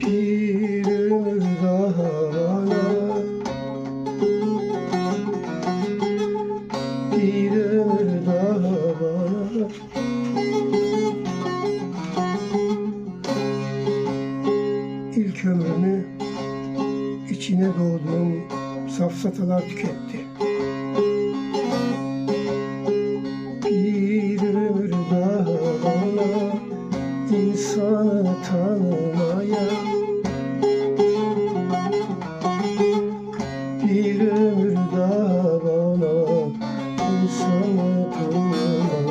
bir daha bir daha bana ilk ömrümü içine doğduğum safsatalar tüketti. Bir ömür daha bana insanı tanımaya bir ömür daha bana insan akıllı